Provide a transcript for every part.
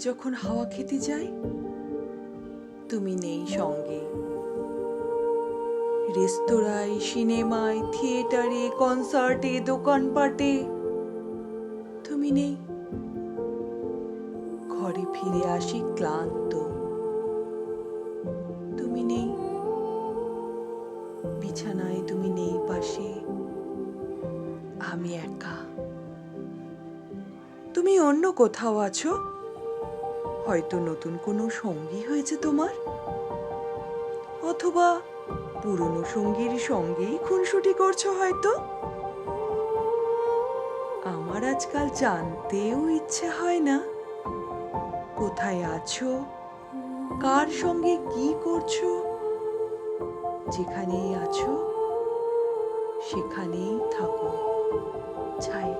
যখন হাওয়া খেতে যাই তুমি নেই সঙ্গে। রেস্তোরাঁয়, সিনেমায়, থিয়েটারে, কনসার্টে, দোকানপাটে তুমি নেই। ঘরে ফিরে আসি ক্লান্ত। তুমি নেই। বিছানায় তুমি নেই পাশে। আমি একা। তুমি অন্য কোথাও আছো? হয়তো নতুন কোনো সঙ্গী হয়েছে তোমার? অথবা পুরনো সঙ্গীর সঙ্গেই খুনসুটি করছ হয়তো? আমার আজকাল জানতেও ইচ্ছে হয় না। কোথায় আছো? কার সঙ্গে কি করছ? যেখানেই আছো, সেখানেই থাকো। চাই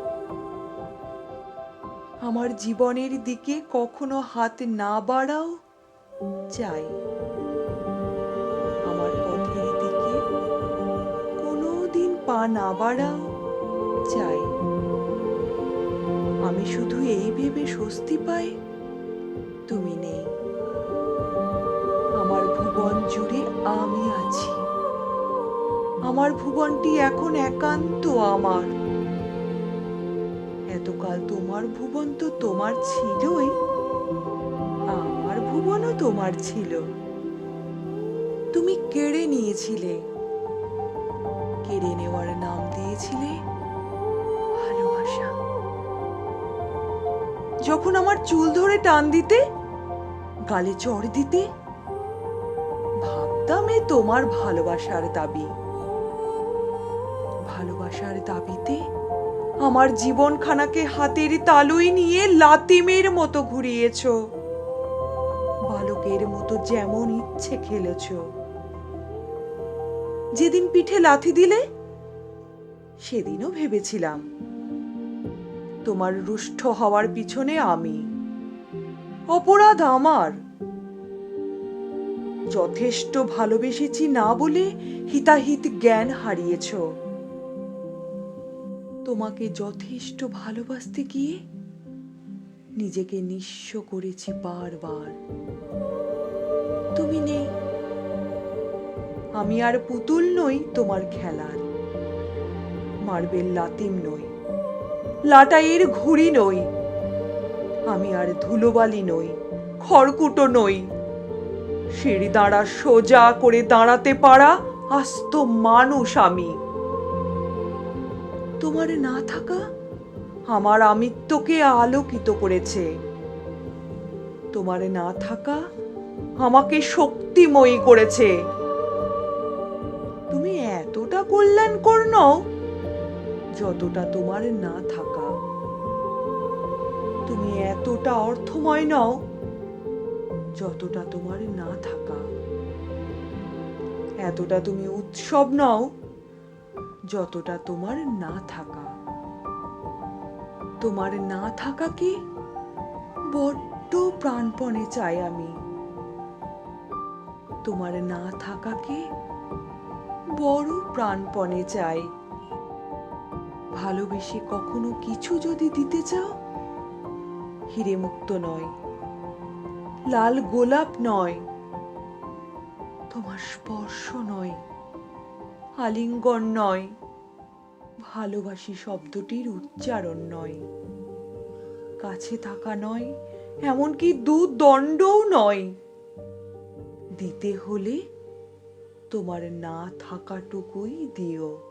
আমার জীবনের দিকে কখনো হাত না বাড়াও চাই। আমার পথের দিকে কোনো দিন পা না বাড়াও চাই। আমি শুধু এই ভেবে স্বস্তি পাই তুমি নেই। আমার ভুবন জুড়ে আমি আছি। আমার ভুবনটি এখন একান্ত আমার। এতকাল তোমার ভুবন তো তোমার ছিলই। আমার ভুবনও তোমার ছিল। তুমি কেড়ে নিয়েছিলে। কেড়ে নেওয়ার নাম দিয়েছিলে ভালোবাসা। যখন আমার চুল ধরে টান দিতে, গালে চড় দিতে, ভাবতাম এ তোমার ভালোবাসার দাবি। ভালোবাসার দাবিতে আমার জীবনখানাকে হাতের তালুই নিয়ে লাতিমের মতো ঘুরিয়েছ। বালকের মতো যেমন ইচ্ছে খেলেছ। যেদিন পিঠে লাথি দিলে, সেদিনও ভেবেছিলাম, তোমার রুষ্ট হওয়ার পিছনে আমি, অপরাধ আমার। যথেষ্ট ভালোবেসেছি না বলে হিতাহিত জ্ঞান হারিয়েছো। তোমাকে যথেষ্ট ভালোবাসতে গিয়ে নিজেকে নিঃস্ব করেছি বারবার। তুমি নেই। আমি আর পুতুল নই তোমার খেলার। মার্বেল লাতিম নই। লাটাইয়ের ঘুড়ি নই। আমি আর ধুলোবালি নই। খড়কুটো নই। সিঁড়ি দাঁড়া সোজা করে দাঁড়াতে পারা আস্ত মানুষ আমি। তোমার না থাকা? আমার আমিত্বকে আলোকিত করেছে। তোমার না থাকা আমাকে শক্তিময়ী করেছে। তুমি এতটা কল্যাণকর নও যতটা তোমার না থাকা। তুমি এতটা অর্থময় নও যতটা তোমার না থাকা। এতটা তুমি উৎসব নও যতটা তোমার না থাকা। তোমার না থাকাকে বড্ড প্রাণপণে চাই আমি। তোমার না থাকাকে বড় প্রাণপণে চাই। ভালোবেসে কখনো কিছু যদি দিতে চাও হিরে মুক্ত নয়, লাল গোলাপ নয়, তোমার স্পর্শ নয়, আলিঙ্গন নয়। ভালোবাসি শব্দটির উচ্চারণ নয়। কাছে থাকা নয়, এমনকি দু দণ্ডও নয়। দিতে হলে তোমার না থাকাটুকুই দিও।